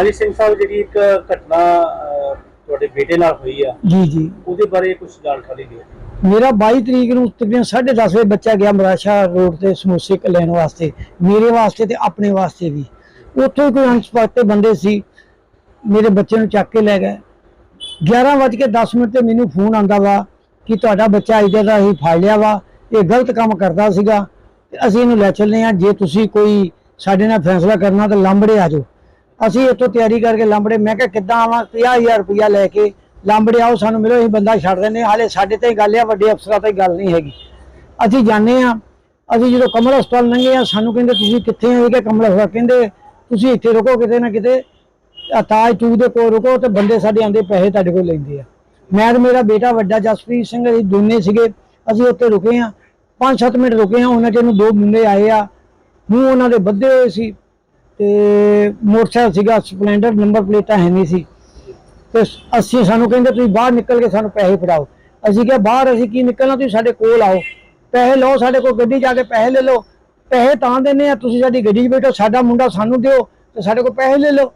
ਹਾਂਜੀ ਸਿੰਘ ਸਾਹਿਬ ਜਿਹੜੀ ਇੱਕ ਘਟਨਾ ਅਹ, ਤੁਹਾਡੇ ਬੇਟੇ ਨਾਲ ਹੋਈ ਆ ਜੀ ਜੀ। ਉਹਦੇ ਬਾਰੇ ਕੁਝ ਜਾਣਕਾਰੀ ਦਿਓ। ਮੇਰਾ 22 ਤਰੀਕ ਨੂੰ ਤਕਰੀਬਨ 10:30 ਵਜੇ ਬੱਚਾ ਗਿਆ ਮਰਾਸ਼ਾ ਰੋਡ ਤੇ ਸਮੋਸੇ ਕ ਲੈਣ ਵਾਸਤੇ ਮੇਰੇ ਵਾਸਤੇ ਤੇ ਆਪਣੇ ਵਾਸਤੇ ਵੀ। ਉੱਥੋਂ ਹੀ ਕੋਈ ਅਣਸਪਾਤੇ ਬੰਦੇ ਸੀ ਮੇਰੇ ਬੱਚੇ ਨੂੰ ਚੱਕ ਕੇ ਲੈ ਗਏ। 11:10 ਮਿੰਟ ਤੇ ਮੈਨੂੰ ਫੋਨ ਆਂਦਾ ਵਾ ਕਿ ਤੁਹਾਡਾ ਬੱਚਾ ਇੱਧਰ ਦਾ ਹੀ ਫੜ ਲਿਆ ਵਾ ਇਹ ਗਲਤ ਕੰਮ ਕਰਦਾ ਸੀਗਾ ਤੇ ਅਸੀਂ ਇਹਨੂੰ ਲੈ ਚੱਲਨੇ ਆ ਜੇ ਤੁਸੀਂ ਕੋਈ ਸਾਡੇ ਨਾਲ ਫੈਸਲਾ ਕਰਨਾ ਤਾਂ ਲਾਂਬੜੇ ਆ ਜਾਓ। ਅਸੀਂ ਇੱਥੋਂ ਤਿਆਰੀ ਕਰਕੇ ਲਾਂਬੜੇ, ਮੈਂ ਕਿਹਾ ਕਿੱਦਾਂ ਆਵਾਂ? 50000 ਰੁਪਇਆ ਲੈ ਕੇ ਲਾਂਬੜੇ ਆਓ, ਸਾਨੂੰ ਮਿਲੋ, ਅਸੀਂ ਬੰਦਾ ਛੱਡ ਦਿੰਦੇ ਹਾਂ। ਹਾਲੇ ਸਾਡੇ ਤੇ ਗੱਲ ਆ, ਵੱਡੇ ਅਫਸਰਾਂ ਤੇ ਗੱਲ ਨਹੀਂ ਹੈਗੀ। ਅਸੀਂ ਜਾਣਦੇ ਆ ਅਸੀਂ ਜਦੋਂ ਕਮਲ ਹਸਪਤਾਲ ਲੰਘੇ ਆ, ਸਾਨੂੰ ਕਹਿੰਦੇ, ਤੁਸੀਂ ਕਿੱਥੇ ਆ? ਕਿ ਕਮਲ ਹਸਪਤਾਲ। ਕਹਿੰਦੇ, ਤੁਸੀਂ ਇੱਥੇ ਰੁਕੋ, ਕਿਤੇ ਨਾ ਕਿਤੇ ਤਾਜ ਟੂ ਦੇ ਕੋਲ ਰੁਕੋ, ਤੇ ਬੰਦੇ ਸਾਡੇ ਆਂਦੇ ਪੈਸੇ ਤੁਹਾਡੇ ਕੋਲ ਲੈਂਦੇ ਆ। ਮੈਂ ਤੇ ਮੇਰਾ ਬੇਟਾ ਵੱਡਾ ਜਸਪ੍ਰੀਤ ਸਿੰਘ, ਅਸੀਂ ਦੋਨੇ ਸੀਗੇ, ਅਸੀਂ ਉੱਥੇ ਰੁਕੇ ਆ 5-7 ਮਿੰਟ ਰੁਕੇ ਆ ਉਹਨਾਂ ਚ ਨੂੰ ਦੋ ਮੁੰਡੇ ਆਏ ਆ। ਮੂੰਹ ਉਹਨਾਂ ਦੇ ਬੱਧੇ ਹੋਏ ਸੀ। ਤੇ ਮੋਟਰਸਾਈਕਲ ਸੀਗਾ, ਸਪਲੈਂਡਰ, ਨੰਬਰ ਪਲੇਟਾਂ ਹੈ ਨਹੀਂ ਸੀ। ਤੇ ਅਸੀਂ ਸਾਨੂੰ ਕਹਿੰਦੇ, ਤੁਸੀਂ ਬਾਹਰ ਨਿਕਲ ਕੇ ਸਾਨੂੰ ਪੈਸੇ ਫੜਾਓ। ਅਸੀਂ ਕਿਹਾ, ਬਾਹਰ ਅਸੀਂ ਕੀ ਨਿਕਲਣਾ? ਤੁਸੀਂ ਸਾਡੇ ਕੋਲ ਆਓ। ਪੈਸੇ ਲਓ, ਸਾਡੇ ਕੋਲ ਗੱਡੀ ਜਾ ਕੇ ਪੈਸੇ ਲੈ ਲਓ। ਪੈਸੇ ਤਾਂ ਦਿੰਦੇ ਆ, ਤੁਸੀਂ ਸਾਡੀ ਗੱਡੀ 'ਚ ਬੈਠੋ, ਸਾਡਾ ਮੁੰਡਾ ਸਾਨੂੰ ਦਿਓ ਤੇ ਸਾਡੇ ਕੋਲ ਪੈਸੇ ਲੈ ਲਓ।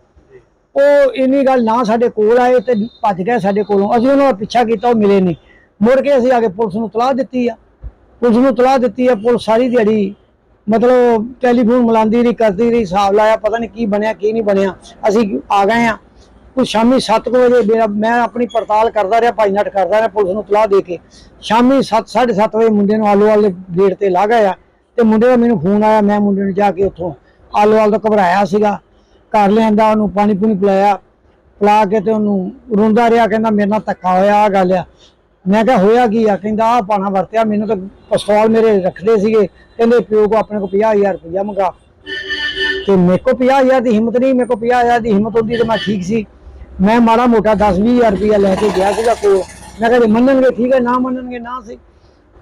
ਉਹ ਇੰਨੀ ਗੱਲ ਨਾ ਸਾਡੇ ਕੋਲ ਆਏ ਤੇ ਭੱਜ ਗਏ ਸਾਡੇ ਕੋਲੋਂ। ਅਸੀਂ ਉਹਨਾਂ ਦਾ ਪਿੱਛਾ ਕੀਤਾ, ਉਹ ਮਿਲੇ ਨਹੀਂ। ਮੁੜ ਕੇ ਅਸੀਂ ਆ ਕੇ ਪੁਲਿਸ ਨੂੰ ਤਲਾਹ ਦਿੱਤੀ ਆ। ਪੁਲਿਸ ਨੂੰ ਤਲਾਹ ਦਿੱਤੀ ਆ, ਪੁਲਿਸ ਸਾਰੀ ਦਿਹਾੜੀ ਮਤਲਬ ਟੈਲੀਫੋਨ ਮਿਲਾਉਂਦੀ ਰਹੀ, ਕਰਦੀ ਰਹੀ, ਹਿਸਾਬ ਲਾਇਆ, ਪਤਾ ਨਹੀਂ ਕੀ ਬਣਿਆ, ਕੀ ਨਹੀਂ ਬਣਿਆ। ਅਸੀਂ ਆ ਗਏ ਆ ਕੁਝ ਸ਼ਾਮੀ 7 ਵਜੇ ਮੇਰਾ ਮੈਂ ਆਪਣੀ ਪੜਤਾਲ ਕਰਦਾ ਰਿਹਾ, ਭਾਈ ਨਟ ਕਰਦਾ ਰਿਹਾ, ਪੁਲਿਸ ਨੂੰ ਤਲਾਹ ਦੇ ਕੇ। ਸ਼ਾਮੀ 7 7:30 ਵਜੇ ਮੁੰਡੇ ਨੂੰ ਆਲੂਵਾਲ ਦੇ ਗੇਟ ਤੇ ਲਾ ਗਿਆ ਤੇ ਮੁੰਡੇ ਦਾ ਮੈਨੂੰ ਫੋਨ ਆਇਆ, ਮੈਂ ਮੁੰਡੇ ਨੂੰ ਜਾ ਕੇ ਉੱਥੋਂ ਆਲੂਵਾਲ ਤੋਂ ਘਬਰਾਇਆ ਸੀਗਾ। ਘਰ ਲਿਆਂਦਾ, ਉਹਨੂੰ ਪਾਣੀ ਪੂਣੀ ਪਿਲਾਇਆ, ਪਿਲਾ ਕੇ ਤੇ ਉਹਨੂੰ ਰੋਂਦਾ ਰਿਹਾ, ਕਹਿੰਦਾ ਮੇਰੇ ਨਾਲ ਧੱਕਾ ਹੋਇਆ ਆ ਗੱਲ ਆ। ਮੈਂ ਕਿਹਾ ਹੋਇਆ ਕੀ ਆ? ਕਹਿੰਦਾ ਆ ਪਾਣਾ ਵਰਤਿਆ, ਮੈਨੂੰ ਤਾਂ ਪਿਸਤੌਲ ਮੇਰੇ ਰੱਖਦੇ ਸੀਗੇ। ਕਹਿੰਦੇ ਪਿਓ ਕੋ ਆਪਣੇ ਕੋ 50000 ਰੁਪਇਆ ਮੰਗਾ। ਤੇ ਮੇਰੇ ਕੋ 50000 ਦੀ ਹਿੰਮਤ ਨਹੀਂ, ਮੇਰੇ ਕੋ 50000 ਦੀ ਹਿੰਮਤ ਹੁੰਦੀ ਤੇ ਮੈਂ ਠੀਕ ਸੀ। ਮੈਂ ਮਾੜਾ ਮੋਟਾ 10-20000 ਰੁਪਇਆ ਲੈ ਕੇ ਗਿਆ ਸੀਗਾ ਕੋਲ। ਮੈਂ ਕਿਹਾ ਮੰਨਣਗੇ ਠੀਕ ਹੈ, ਨਾ ਮੰਨਣਗੇ ਨਾ ਸੀ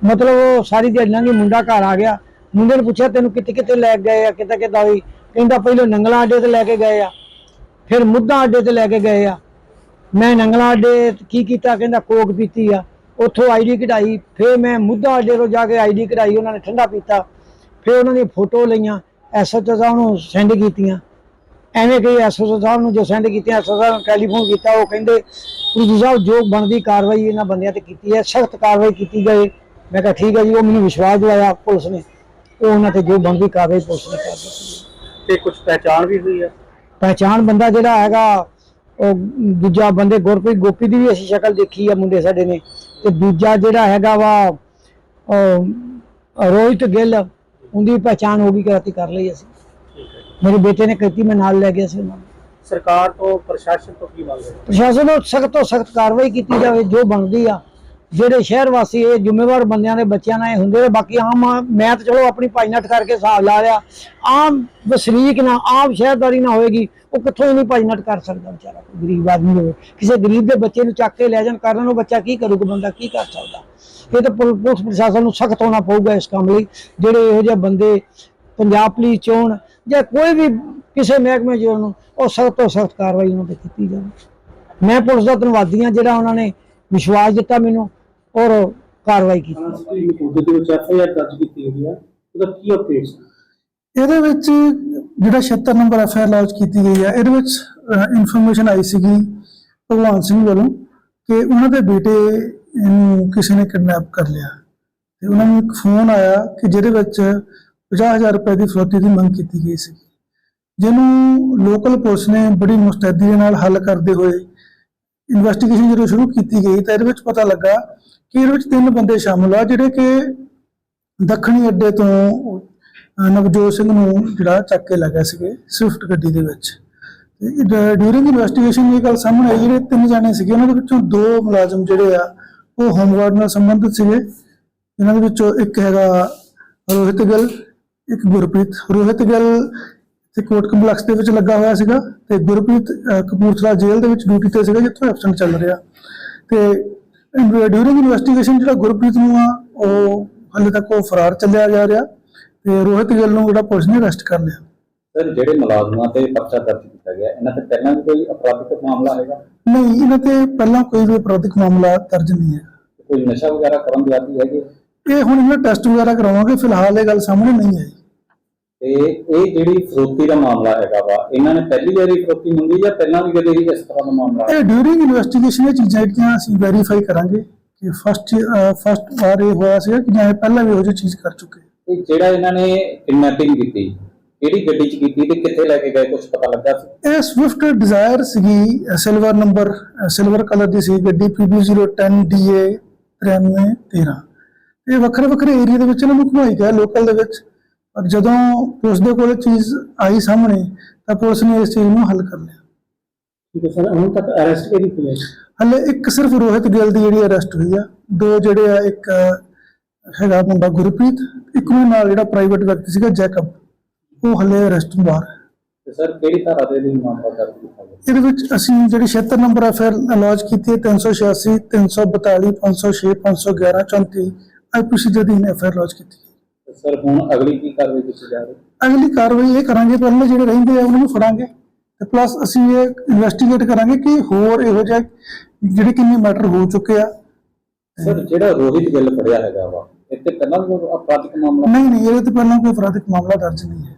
ਮਤਲਬ ਉਹ ਸਾਰੀ ਦਿਹਾੜੀ ਲੰਘੀ ਮੁੰਡਾ ਘਰ ਆ ਗਿਆ। ਮੁੰਡੇ ਨੇ ਪੁੱਛਿਆ, ਤੈਨੂੰ ਕਿੱਥੇ ਕਿੱਥੇ ਲੈ ਕੇ ਗਏ ਆ? ਕਿੱਥੇ ਕਿੱਦਾਂ ਹੋਈ ਕਹਿੰਦਾ, ਪਹਿਲਾਂ ਨੰਗਲਾ ਅੱਡੇ ਤੇ ਲੈ ਕੇ ਗਏ ਆ। ਫਿਰ ਮੁੱਦਾ ਅੱਡੇ ਤੇ ਲੈ ਕੇ ਗਏ ਆ। ਮੈਂ ਨੰਗਲਾ ਅੱਡੇ ਕੀ ਕੀਤਾ? ਕਹਿੰਦਾ, ਕੋਕ ਪੀਤੀ ਆ। ਉੱਥੋਂ ਆਈਡੀ ਕਢਾਈ ਫਿਰ ਮੈਂ ਮੁੱਦਾ ਅੱਡੇ ਤੋਂ ਜਾ ਕੇ ਆਈਡੀ ਕਢਾਈ ਉਹਨਾਂ ਨੇ ਠੰਡਾ ਪੀਤਾ। ਫਿਰ ਉਹਨਾਂ ਦੀ ਫੋਟੋ ਲਈਆਂ ਐਸਐਚਓ ਸਾਹਿਬ ਨੂੰ ਸੈਂਡ ਕੀਤੀਆਂ। ਐਵੇਂ ਕਈ ਐਸਐਚਓ ਸਾਹਿਬ ਨੂੰ ਜੋ ਸੈਂਡ ਕੀਤੀਆਂ ਐਸਐਚਓ ਸਾਹਿਬ ਨੂੰ ਟੈਲੀਫੋਨ ਕੀਤਾ ਉਹ ਕਹਿੰਦੇ ਪੁਲਿਸ ਸਾਹਿਬ ਜੋ ਬਣਦੀ ਕਾਰਵਾਈ ਇਹਨਾਂ ਬੰਦਿਆਂ ਤੇ ਕੀਤੀ ਹੈ ਸਖਤ ਕਾਰਵਾਈ ਕੀਤੀ ਗਈ ਮੈਂ ਕਿਹਾ ਠੀਕ ਹੈ ਜੀ ਉਹ ਮੈਨੂੰ ਵਿਸ਼ਵਾਸ ਦਿਵਾਇਆ ਪੁਲਿਸ ਨੇ। ਉਹ ਉਹਨਾਂ ਤੇ ਜੋ ਬਣਦੀ ਕਾਰਵਾਈ ਪੁਲਿਸ ਨੇ ਕਰ ਦਿੱਤੀ ਤੇ ਕੁਝ ਪਹਿਚਾਣ ਵੀ ਹੋਈ ਆ ਪਹਿਚਾਣ ਬੰਦਾ ਜਿਹੜਾ ਹੈਗਾ ਉਹ ਦੂਜਾ ਬੰਦੇ ਗੁਰਪ੍ਰੀਤ ਗੋਪੀ ਦੀ ਵੀ ਅਸੀਂ ਸ਼ਕਲ ਦੇਖੀ ਆ ਮੁੰਡੇ ਸਾਡੇ ਨੇ। ਤੇ ਦੂਜਾ ਜਿਹੜਾ ਹੈਗਾ ਵਾ ਉਹ ਰੋਹਿਤ ਗਿੱਲ ਉਹਦੀ ਪਹਿਚਾਣ ਹੋ ਗਈ ਕਰਾਤੀ ਕਰ ਲਈ ਅਸੀਂ। ਮੇਰੇ ਬੇਟੇ ਨੇ ਕੀਤੀ ਮੈਂ ਨਾਲ ਲੈ ਗਿਆ ਸੀ ਉਹਨਾਂ ਨੂੰ। ਸਰਕਾਰ ਤੋਂ ਪ੍ਰਸ਼ਾਸਨ ਤੋਂ ਕੀ ਮੰਗ ਹੈ? ਪ੍ਰਸ਼ਾਸਨ ਨੂੰ ਸਖਤ ਤੋਂ ਸਖਤ ਕਾਰਵਾਈ ਕੀਤੀ ਜਾਵੇ ਜੋ ਬਣਦੀ ਆ ਜਿਹੜੇ ਸ਼ਹਿਰ ਵਾਸੀ ਇਹ ਜ਼ਿੰਮੇਵਾਰ ਬੰਦਿਆਂ ਦੇ ਬੱਚਿਆਂ ਨਾਲ ਇਹ ਹੁੰਦੇ ਨੇ, ਬਾਕੀ ਆਮ ਮੈਂ ਤਾਂ ਚਲੋ ਆਪਣੀ ਭਾਈਨਟ ਕਰਕੇ ਹਿਸਾਬ ਲਾ ਲਿਆ ਆਮ ਵਸਨੀਕ ਨਾ, ਆਮ ਸ਼ਹਿਰਦਾਰੀ ਨਾ ਹੋਏਗੀ, ਉਹ ਕਿੱਥੋਂ ਹੀ ਨਹੀਂ ਭਾਈਨਟ ਕਰ ਸਕਦਾ ਵਿਚਾਰਾ, ਕੋਈ ਗਰੀਬ ਆਦਮੀ ਹੋਵੇ। ਕਿਸੇ ਗਰੀਬ ਦੇ ਬੱਚੇ ਨੂੰ ਚੱਕ ਕੇ ਲੈ ਜਾਣ ਕਰਨ ਉਹ ਬੱਚਾ ਕੀ ਕਰੂਗਾ ਬੰਦਾ ਕੀ ਕਰ ਸਕਦਾ? ਇਹ ਤਾਂ ਪੁਲ- ਪੁਲਿਸ ਪ੍ਰਸ਼ਾਸਨ ਨੂੰ ਸਖਤ ਹੋਣਾ ਪਊਗਾ ਇਸ ਕੰਮ ਲਈ। ਜਿਹੜੇ ਇਹੋ ਜਿਹੇ ਬੰਦੇ ਪੰਜਾਬ ਪੁਲਿਸ ਚੋਣ ਜਾਂ ਕੋਈ ਵੀ ਕਿਸੇ ਮਹਿਕਮੇ ਚ ਨੂੰ ਉਹ ਸਖਤ ਤੋਂ ਸਖਤ ਕਾਰਵਾਈ ਉਹਨਾਂ ਤੇ ਕੀਤੀ ਜਾਵੇ। ਮੈਂ ਪੁਲਿਸ ਦਾ ਧੰਨਵਾਦੀ ਹਾਂ ਜਿਹੜਾ ਉਹਨਾਂ ਨੇ ਵਿਸ਼ਵਾਸ ਦਿੱਤਾ ਮੈਨੂੰ। ਔਰ ਕਾਰਵਾਈ ਕੀਤੀ। ਦੇ ਵਿੱਚ ਐਫਆਈਆਰ ਦਰਜ ਕੀਤੀ ਹੋਈ ਆ ਉਹਦਾ ਕੀ ਅਪਡੇਟ ਇਹਦੇ ਵਿੱਚ ਜਿਹੜਾ 76 number F I R launch ਕੀਤੀ ਗਈ ਹੈ ਇਹਦੇ ਵਿੱਚ ਇਨਫੋਰਮੇਸ਼ਨ ਆਈ ਸੀਗੀ ਭਗਵਾਨ ਸਿੰਘ ਵੱਲੋਂ ਕਿ ਉਹਨਾਂ ਦੇ ਬੇਟੇ ਨੂੰ ਕਿਸੇ ਨੇ ਕਿਡਨੈਪ ਕਰ ਲਿਆ। ਤੇ ਉਹਨਾਂ ਨੂੰ ਇੱਕ ਫੋਨ ਆਇਆ ਕਿ ਜਿਹਦੇ ਵਿੱਚ 50000 ਰੁਪਏ ਦੀ ਫਰੋਤੀ ਦੀ ਮੰਗ ਕੀਤੀ ਗਈ ਸੀ ਜਿਹਨੂੰ ਲੋਕਲ ਪੁਲਿਸ ਨੇ ਬੜੀ ਮੁਸਤੈਦੀ ਦੇ ਨਾਲ ਹੱਲ ਕਰਦੇ ਹੋਏ ਇਨਵੈਸਟੀਗੇਸ਼ਨ ਜਦੋਂ ਸ਼ੁਰੂ ਕੀਤੀ ਗਈ ਤਾਂ ਇਹਦੇ ਵਿੱਚ ਪਤਾ ਲੱਗਾ ਕਿ ਇਹਦੇ ਵਿੱਚ ਤਿੰਨ ਬੰਦੇ ਸ਼ਾਮਲ ਆ, ਜਿਹੜੇ ਕਿ ਦੱਖਣੀ ਅੱਡੇ ਤੋਂ ਨਵਜੋਤ ਸਿੰਘ ਨੂੰ ਜਿਹੜਾ ਚੱਕ ਕੇ ਲੱਗਾ ਸੀਗੇ ਸਵਿਫਟ ਗੱਡੀ ਦੇ ਵਿੱਚ। ਡਿਊਰਿੰਗ ਇਨਵੈਸਟੀਗੇਸ਼ਨ ਇਹ ਗੱਲ ਸਾਹਮਣੇ ਆਈ, ਜਿਹੜੇ ਤਿੰਨ ਜਾਣੇ ਸੀਗੇ, ਉਹਨਾਂ ਦੇ ਵਿੱਚੋਂ ਦੋ ਮੁਲਾਜ਼ਮ ਜਿਹੜੇ ਆ, ਉਹ ਹੋਮਗਾਰਡ ਨਾਲ ਸੰਬੰਧਿਤ ਸੀਗੇ। ਇਹਨਾਂ ਦੇ ਵਿੱਚੋਂ ਇੱਕ ਹੈਗਾ ਰੋਹਿਤ ਗਿੱਲ, ਇੱਕ ਗੁਰਪ੍ਰੀਤ। ਰੋਹਿਤ ਗਿੱਲ ਤੇ ਕੋਰਟ ਕੰਪਲੈਕਸ ਦੇ ਵਿੱਚ ਲੱਗਾ ਹੋਇਆ ਸੀਗਾ ਤੇ ਗੁਰਪ੍ਰੀਤ ਕਪੂਰਥਲਾ ਜੇਲ੍ਹ ਦੇ ਵਿੱਚ ਡਿਊਟੀ ਤੇ ਸੀਗਾ ਜਿੱਥੋਂ ਐਬਸੈਂਟ ਚੱਲ ਰਿਹਾ। ਤੇ ਡਿਊਰਿੰਗ ਇਨਵੈਸਟੀਗੇਸ਼ਨ ਜਿਹੜਾ ਗੁਰਪ੍ਰੀਤ ਨੂੰ ਆ ਉਹ ਹਾਲੇ ਤੱਕ ਉਹ ਫਰਾਰ ਚੱਲਿਆ ਜਾ ਰਿਹਾ ਤੇ ਰੋਹਿਤ ਗਿੱਲ ਨੂੰ ਜਿਹੜਾ ਪੁਲਿਸ ਨੇ ਅਰੈਸਟ ਕਰ ਲਿਆ। ਸਰ ਜਿਹੜੇ ਮੁਲਾਜ਼ਮਾਂ ਤੇ ਪਰਚਾ ਦਰਜ ਕੀਤਾ ਗਿਆ ਇਹਨਾਂ ਤੇ ਪਹਿਲਾਂ ਵੀ ਕੋਈ ਅਪਰਾਧਿਕ ਮਾਮਲਾ ਹੈਗਾ? ਨਹੀਂ ਇਹਨਾਂ ਤੇ ਪਹਿਲਾਂ ਕੋਈ ਵੀ ਅਪਰਾਧਿਕ ਮਾਮਲਾ ਦਰਜ ਨਹੀਂ ਹੈ। ਕੋਈ ਨਸ਼ਾ ਵਗੈਰਾ ਕਰਨ ਦੀ ਆਦੀ ਹੈਗੀ ਇਹ ਹੁਣ ਇਹਨਾਂ ਟੈਸਟ ਵਗੈਰਾ ਕਰਾਵਾਂਗੇ ਫਿਲਹਾਲ ਇਹ ਗੱਲ ਸਾਹਮਣੇ ਨਹੀਂ ਆਈ। ਤੇ ਇਹ ਜਿਹੜੀ ਫਰੋਤੀ ਦਾ ਮਾਮਲਾ ਹੈਗਾ ਵਾ ਇਹਨਾਂ ਨੇ ਪਹਿਲੀ ਵਾਰੀ ਫਰੋਤੀ ਮੰਗੀ ਜਾਂ ਪਹਿਲਾਂ ਵੀ ਕਦੇ ਇਸ ਤਰ੍ਹਾਂ ਦਾ ਮਾਮਲਾ ਇਹ ਡਿਊਰਿੰਗ ਇਨਵੈਸਟੀਗੇਸ਼ਨ ਇਹ ਚੀਜ਼ਾਂ ਜਿਹੜੀਆਂ ਅਸੀਂ ਵੈਰੀਫਾਈ ਕਰਾਂਗੇ ਕਿ ਫਸਟ ਫਸਟ ਵਾਰ ਇਹ ਹੋਇਆ ਸੀਗਾ ਕਿ ਜਾਂ ਇਹ ਪਹਿਲਾਂ ਵੀ ਇਹੋ ਜਿਹੀ ਚੀਜ਼ ਕਰ ਚੁੱਕੇ ਤੇ ਜਿਹੜਾ ਇਹਨਾਂ ਨੇ ਕਿਡਨੈਪਿੰਗ ਕੀਤੀ ਕਿਹੜੀ ਗੱਡੀ 'ਚ ਕੀਤੀ ਤੇ ਕਿੱਥੇ ਲੈ ਕੇ ਗਏ ਕੁਝ ਪਤਾ ਲੱਗਾ ਸੀ? ਇਹ ਸਵਿਫਟ ਡਿਜ਼ਾਇਰ ਸੀਗੀ ਸਿਲਵਰ ਨੰਬਰ ਸਿਲਵਰ ਕਲਰ ਦੀ ਸੀ ਗੱਡੀ PB010 DA 9313 ਇਹ ਵੱਖਰੇ ਵੱਖਰੇ ਏਰੀਆ ਦੇ ਵਿੱਚ ਇਹਨਾਂ ਨੂੰ ਘੁਮਾਈ ਗਿਆ ਲੋਕਲ ਦੇ ਵਿੱਚ। ਪਰ ਜਦੋਂ ਪੁਲਿਸ ਦੇ ਕੋਲ ਚੀਜ਼ ਆਈ ਸਾਹਮਣੇ ਤਾਂ ਪੁਲਿਸ ਨੇ ਇਸ ਚੀਜ਼ ਨੂੰ ਹੱਲ ਕਰ ਲਿਆ। ਠੀਕ ਹੈ ਸਰ ਹੁਣ ਤੱਕ ਅਰੈਸਟ ਕਿਹੜੀ ਹੋਈ ਹੈ? ਹਲੇ ਇੱਕ ਸਿਰਫ ਰੋਹਿਤ ਗਿੱਲ ਦੀ ਜਿਹੜੀ ਅਰੈਸਟ ਹੋਈ ਆ। ਦੋ ਜਿਹੜੇ ਆ ਇੱਕ ਹੈਗਾ ਮੁੰਡਾ ਗੁਰਪ੍ਰੀਤ ਇੱਕ ਉਹਦੇ ਨਾਲ ਜਿਹੜਾ ਪ੍ਰਾਈਵੇਟ ਵਿਅਕਤੀ ਸੀਗਾ ਜੈਕਬ ਉਹ ਹਲੇ ਅਰੈਸਟ ਤੋਂ ਬਾਹਰ ਤੇ ਸਰ ਕਿਹੜੀ ਧਾਰਾ ਦੇ ਅਧੀਨ ਮਾਮਲਾ ਦਰਜ ਕੀਤਾ ਗਿਆ? ਇਹਦੇ ਵਿੱਚ ਅਸੀਂ ਜਿਹੜੀ 76 ਨੰਬਰ ਐਫਆਰ ਲੌਂਚ ਕੀਤੀ ਹੈ 386 342 506 511 34 ਆਈਪੀਸੀ ਦੇ ਅਧੀਨ ਐਫਆਰ ਲੌਂਚ ਕੀਤੀ ਸਰ ਹੁਣ ਅਗਲੀ ਕੀ ਕਾਰਵਾਈ ਕੀਤੀ ਜਾ ਰਹੀ? ਹੈ ਅਗਲੀ ਕਾਰਵਾਈ ਇਹ ਕਰਾਂਗੇ ਪਹਿਲੇ ਜਿਹੜੇ ਰਹਿੰਦੇ ਆ ਉਹਨਾਂ ਨੂੰ ਫੜਾਂਗੇ ਤੇ ਪਲੱਸ ਅਸੀਂ ਇਹ ਇਨਵੈਸਟੀਗੇਟ ਕਰਾਂਗੇ ਕਿ ਹੋਰ ਇਹੋ ਜਿਹੇ ਜਿਹੜੇ ਕਿੰਨੇ ਮੈਟਰ ਹੋ ਚੁੱਕੇ ਆ। ਸਰ ਜਿਹੜਾ ਰੋਹਿਤ ਗਿੱਲ ਫੜਿਆ ਹੈਗਾ ਵਾ ਇੱਥੇ ਪਹਿਲਾਂ ਕੋਈ ਅਪਰਾਧਿਕ ਮਾਮਲਾ? ਨਹੀਂ ਨਹੀਂ ਇਹਦੇ ਤੇ ਪਹਿਲਾਂ ਕੋਈ ਅਪਰਾਧਿਕ ਮਾਮਲਾ ਦਰਜ ਨਹੀਂ ਹੈ।